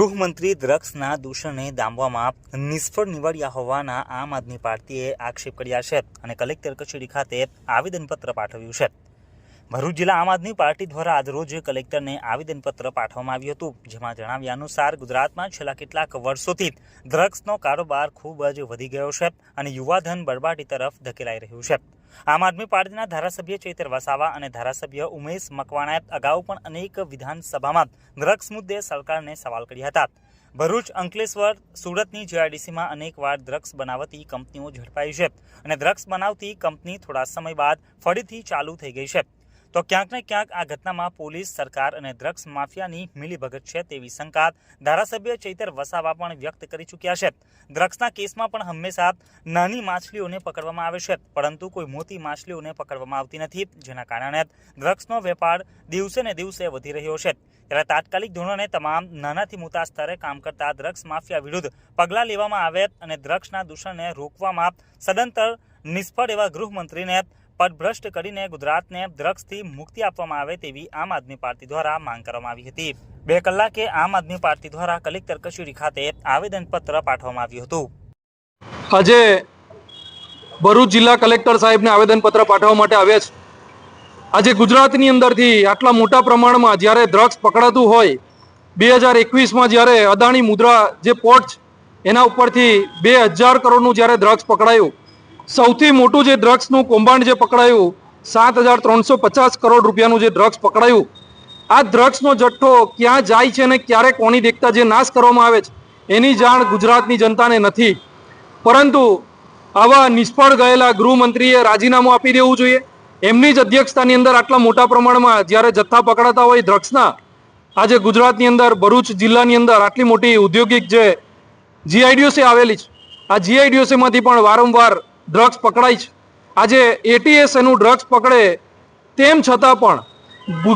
ગૃહમંત્રી ડ્રગ્સના દૂષણને દામવામાં નિષ્ફળ નીવડ્યા હોવાના આમ આદમી પાર્ટીએ આક્ષેપ કર્યા છે અને કલેક્ટર કચેરી ખાતે આવેદનપત્ર પાઠવ્યું છે. ભરૂચ જિલ્લા આમ આદમી પાર્ટી દ્વારા આજરોજ કલેક્ટરને આવેદનપત્ર પાઠવવામાં આવ્યું હતું, જેમાં જણાવ્યા અનુસાર ગુજરાતમાં છેલ્લા કેટલાક વર્ષોથી ડ્રગ્સનો કારોબાર ખૂબ જ વધી ગયો છે અને યુવાધન બરબાટી તરફ ધકેલાઈ રહ્યું છે. આમ આદમી પાર્ટીના ધારાસભ્ય ચૈતર વસાવા અને ધારાસભ્ય ઉમેશ મકવાણાએ અગાઉ પણ અનેક વિધાનસભામાં ડ્રગ્સ મુદ્દે સરકારને સવાલ કર્યા હતા. ભરૂચ, અંકલેશ્વર, સુરતની જીઆઈડીસીમાં અનેકવાર ડ્રગ્સ બનાવતી કંપનીઓ ઝડપાઈ છે અને ડ્રગ્સ બનાવતી કંપની થોડા સમય બાદ ફરીથી ચાલુ થઈ ગઈ છે. તો ક્યાંક ને ક્યાંક આ ઘટનામાં પોલીસ, સરકાર અને ડ્રગ્સ માફિયાની મિલીભગત છે તેવી શંકા ધારાસભ્ય ચૈતર વસાવા પણ વ્યક્ત કરી ચૂક્યા છે. ડ્રગ્સના કેસમાં પણ હંમેશા નાની માછલીઓને પકડવામાં આવે છે, પરંતુ કોઈ મોટી માછલીઓને પકડવામાં આવતી નથી, જેના કારણે ડ્રગ્સનો વેપાર દિવસે ને દિવસે વધી રહ્યો છે. ત્યારે તાત્કાલિક ધોરણે તમામ નાનાથી મોટા સ્તરે કામ કરતા ડ્રગ્સ માફિયા વિરુદ્ધ પગલાં લેવામાં આવે અને ડ્રગ્સના દૂષણને રોકવામાં સદંતર નિષ્ફળ એવા ગૃહમંત્રીને પદભ્રષ્ટ કરીને ગુજરાતને ડ્રગ્સથી મુક્તિ આપવામાં આવે તેવી આમ આદમી પાર્ટી દ્વારા માંગ કરવામાં આવી હતી. બે કલાકે આમ આદમી પાર્ટી દ્વારા કલેક્ટર કચેરી ખાતે આવેદનપત્ર પાઠવવામાં આવ્યું હતું. આજે ભરૂચ જિલ્લા કલેક્ટર સાહેબને આવેદનપત્ર પાઠવવા માટે આવ્યા છે. આજે ગુજરાતની અંદરથી આટલા મોટા પ્રમાણમાં જ્યારે ડ્રગ્સ પકડાતું હોય, બે હજાર એકવીસમાં જ્યારે અદાણી મુદ્રા જે પોર્ટ એના ઉપરથી બે હજાર કરોડનું જ્યારે ડ્રગ્સ પકડાયું સૌથી મોટું જે ડ્રગ્સનું કૌભાંડ જે પકડાયું, સાત હજાર ત્રણસો પચાસ કરોડ રૂપિયાનું જે ડ્રગ્સ પકડાયું, આ ડ્રગ્સનો જથ્થો ક્યાં જાય છે અને ક્યારે કોની દેખતા જે નાશ કરવામાં આવે છે, એની જાણ ગુજરાતની જનતાને નથી. પરંતુ આવા નિષ્ફળ ગયેલા ગૃહમંત્રીએ રાજીનામું આપી દેવું જોઈએ. એમની જ અધ્યક્ષતાની અંદર આટલા મોટા પ્રમાણમાં જ્યારે જથ્થા પકડાતા હોય ડ્રગ્સના આજે ગુજરાતની અંદર, ભરૂચ જિલ્લાની અંદર આટલી મોટી ઔદ્યોગિક જે જીઆઈડીઓસી આવેલી છે, આ જીઆઈડીઓસીમાંથી પણ વારંવાર ડ્રગ્સ પકડાય છે. આજે એટીએસ એનું ડ્રગ્સ પકડે તેમ છતાં પણ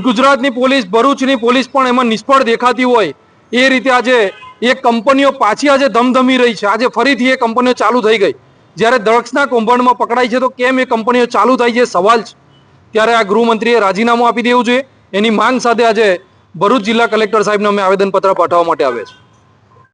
ગુજરાતની પોલીસ, ભરૂચની પોલીસ પણ એમાં નિષ્ફળ દેખાતી હોય એ રીતે આજે એ કંપનીઓ પાછી આજે ધમધમી રહી છે. આજે ફરીથી એ કંપનીઓ ચાલુ થઈ ગઈ. જ્યારે ડ્રગ્સના કૌભાંડમાં પકડાય છે તો કેમ એ કંપનીઓ ચાલુ થાય છે સવાલ છે. ત્યારે આ ગૃહમંત્રીએ રાજીનામું આપી દેવું જોઈએ. એની માંગ સાથે આજે ભરૂચ જિલ્લા કલેક્ટર સાહેબને અમે આવેદનપત્ર પાઠવવા માટે આવ્યા છે